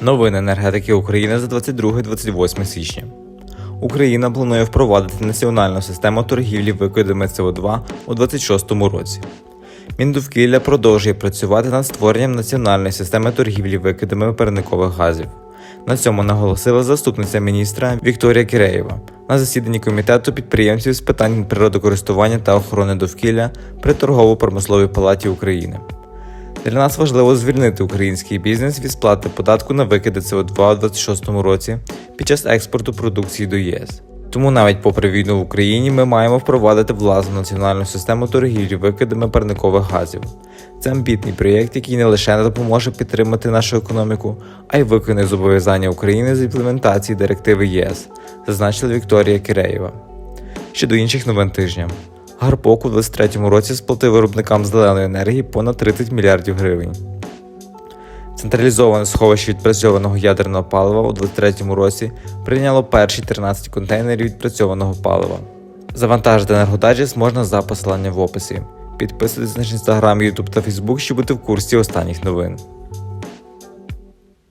Новини енергетики України за 22-28 січня. Україна планує впровадити національну систему торгівлі викидами СО2 у 2026 році. Міндовкілля продовжує працювати над створенням національної системи торгівлі викидами парникових газів. На цьому наголосила заступниця міністра Вікторія Киреєва на засіданні комітету підприємців з питань природокористування та охорони довкілля при торгово-промисловій палаті України. Для нас важливо звільнити український бізнес від сплати податку на викиди СО2 у 2026 році під час експорту продукції до ЄС. Тому навіть попри війну в Україні ми маємо впровадити власну національну систему торгівлі викидами парникових газів. Це амбітний проєкт, який не лише допоможе підтримати нашу економіку, а й виконує зобов'язання України з імплементації директиви ЄС, зазначила Вікторія Киреєва. Щодо інших новин тижня. Гарпок у 2023 році сплатив виробникам зеленої енергії понад 30 мільярдів гривень. Централізоване сховище відпрацьованого ядерного палива у 2023 році прийняло перші 13 контейнерів відпрацьованого палива. Завантажити енергодаджест можна за посиланням в описі. Підписуйтесь на інстаграм, Ютуб та Фейсбук, щоб бути в курсі останніх новин.